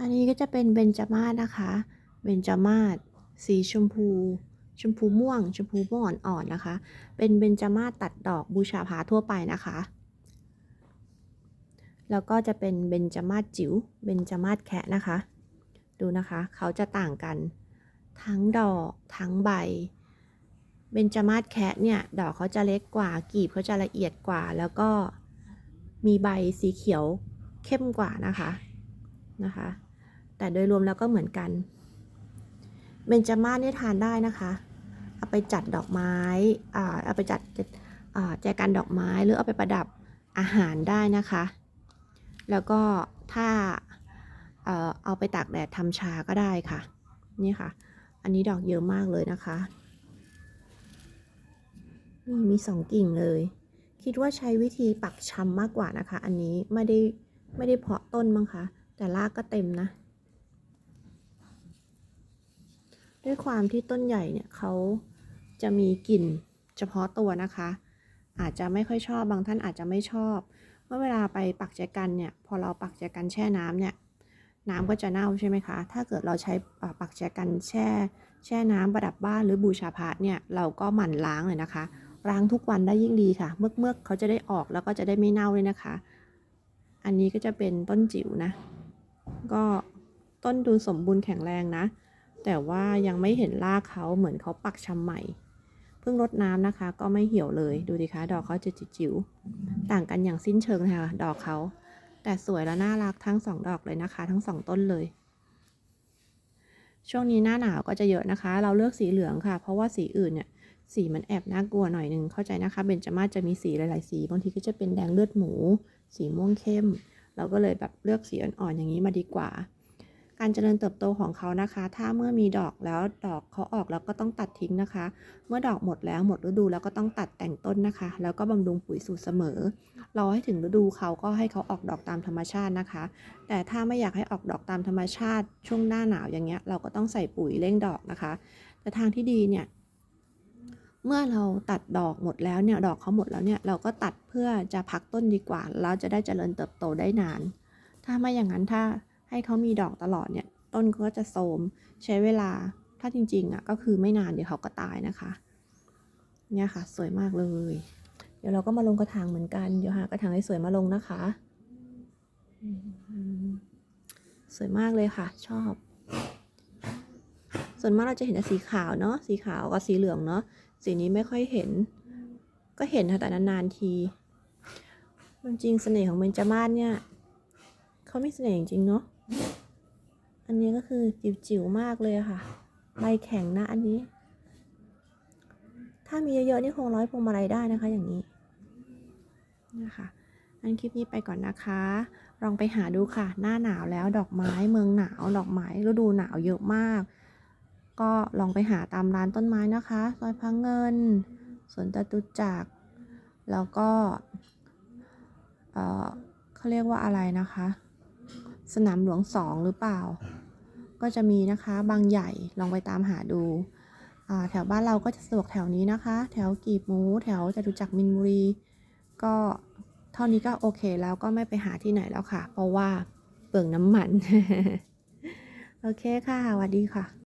อันนี้ก็จะเป็นเบญจมาศนะคะ เบญจมาศสีชมพู ชมพูม่วง ชมพูม่วงอ่อนๆนะคะ เป็นเบญจมาศตัดดอกบูชาพระทั่วไปนะคะ แล้วก็จะเป็นเบญจมาศจิ๋ว เบญจมาศแคะนะคะ ดูนะคะ เขาจะต่างกัน ทั้งดอก ทั้งใบ เบญจมาศแคะเนี่ยดอกเขาจะเล็กกว่า กีบเขาจะละเอียดกว่า แล้วก็มีใบสีเขียวเข้มกว่านะคะนะคะ แต่โดยรวมแล้วก็เหมือนกัน เบญจมาศนี่ทานได้นะคะ เอาไปจัดดอกไม้อ่าเอาไปจัดแจกันดอกไม้หรือเอาไปประดับอาหารได้นะคะ แล้วก็ถ้าเอ่อเอาไปตากแดดทำชาก็ได้ค่ะ นี่ค่ะ อันนี้ดอกเยอะมากเลยนะคะนี่มีสองกิ่งเลย คิดว่าใช้วิธีปักชำมากกว่านะคะ อันนี้ไม่ได้ไม่ได้เพาะต้นมั้งคะ แต่รากก็เต็มนะ ด้วยความที่ต้นใหญ่เนี่ยเขาจะมีกลิ่นเฉพาะตัวนะคะ อาจจะไม่ค่อยชอบบางท่านอาจจะไม่ชอบ เมื่อเวลาไปปักแจกันเนี่ยพอเราปักแจกันแช่น้ำเนี่ยน้ำก็จะเน่าใช่ไหมคะ ถ้าเกิดเราใช้ปักแจกันแช่ แช่น้ำประดับบ้านหรือบูชาพระเนี่ยเราก็หมั่นล้างเลยนะคะ ล้างทุกวันได้ยิ่งดีค่ะ เมือกเมือกเขาจะได้ออกแล้วก็จะได้ไม่เน่าเลยนะคะ อันนี้ก็จะเป็นต้นจิ๋วนะ ก็ต้นดูสมบูรณ์แข็งแรงนะ แต่ว่ายังไม่เห็นรากเขาเหมือนเขาปักชำใหม่ เพิ่งรดน้ำนะคะ ก็ไม่เหี่ยวเลยดูดิคะ ดอกเขาจะจิ๋วต่างกันอย่างสิ้นเชิงนะคะ ดอกเขา แต่สวยและน่ารักทั้งสองดอกเลยนะคะ ทั้งสองต้นเลย ช่วงนี้หน้าหนาวก็จะเยอะนะคะ เราเลือกสีเหลืองค่ะ เพราะว่าสีอื่นเนี่ยสีมันแอบน่ากลัวหน่อยนึงเข้าใจนะคะ เบญจมาศจะมีสีหลาย ๆ สี บางทีก็จะเป็นแดงเลือดหมู สีม่วงเข้ม เราก็เลยแบบเลือกสีอ่อน ๆ อย่างนี้มาดีกว่า การเจริญเติบโตของเขานะคะ ถ้าเมื่อมีดอกแล้วดอกเขาออกแล้วก็ต้องตัดทิ้งนะคะ เมื่อดอกหมดแล้วหมดฤดูแล้วก็ต้องตัดแต่งต้นนะคะ แล้วก็บำรุงปุ๋ยสูตรเสมอรอให้ถึงฤดูเขาก็ให้เขาออกดอกตามธรรมชาตินะคะ แต่ถ้าไม่อยากให้ออกดอกตามธรรมชาติ ช่วงหน้าหนาวอย่างเงี้ยเราก็ต้องใส่ปุ๋ยเร่งดอกนะคะ แต่ทางที่ดีเนี่ยเมื่อเราตัดดอกหมดแล้วเนี่ยดอกเขาหมดแล้วเนี่ยเราก็ตัดเพื่อจะพักต้นดีกว่า แล้วจะได้เจริญเติบโตได้นาน ถ้าไม่อย่างนั้นถ้า ให้เขามีดอกตลอดเนี่ยต้นก็จะโทมใช้เวลาถ้าจริงๆอะก็คือไม่นานเดี๋ยวเขาก็ตายนะคะเนี่ยค่ะ สวยมากเลย เดี๋ยวเราก็มาลงกระถางเหมือนกัน เดี๋ยวหากระถางสวยมาลงนะคะ สวยมากเลยค่ะ ชอบ ส่วนมากเราจะเห็นแต่สีขาวเนาะสีขาวกับสีเหลืองเนาะสีนี้ไม่ค่อยเห็น ก็เห็นค่ะแต่นานๆทีจริงๆเสน่ห์ของเบญจมาศเนี่ยเขาไมีเสน่ห์จริงเนาะ อันนี้ก็คือจิ๋วๆมากเลยค่ะ ใบแข็งนะอันนี้ ถ้ามีเยอะๆนี่คงร้อยพวงมาลัยได้นะคะ อย่างนี้นะคะงั้นคลิปนี้ไปก่อนนะคะ ลองไปหาดูค่ะ หน้าหนาวแล้วดอกไม้เมืองหนาวดอกไม้ฤดูหนาวเยอะมาก ก็ลองไปหาตามร้านต้นไม้นะคะซอยพังเงินสวนจตุจักรแล้วก็ เออเขาเรียกว่าอะไรนะคะ สนามหลวงสองหรือเปล่า ก็จะมีนะคะบางใหญ่ลองไปตามหาดู แถวบ้านเราก็จะสะดวกแถวนี้นะคะ แถวกีบหมู แถวจตุจักรมินบุรี ก็เท่านี้ก็โอเคแล้วก็ไม่ไปหาที่ไหนแล้วค่ะ เพราะว่าเปลืองน้ำมัน โอเคค่ะสวัสดีค่ะ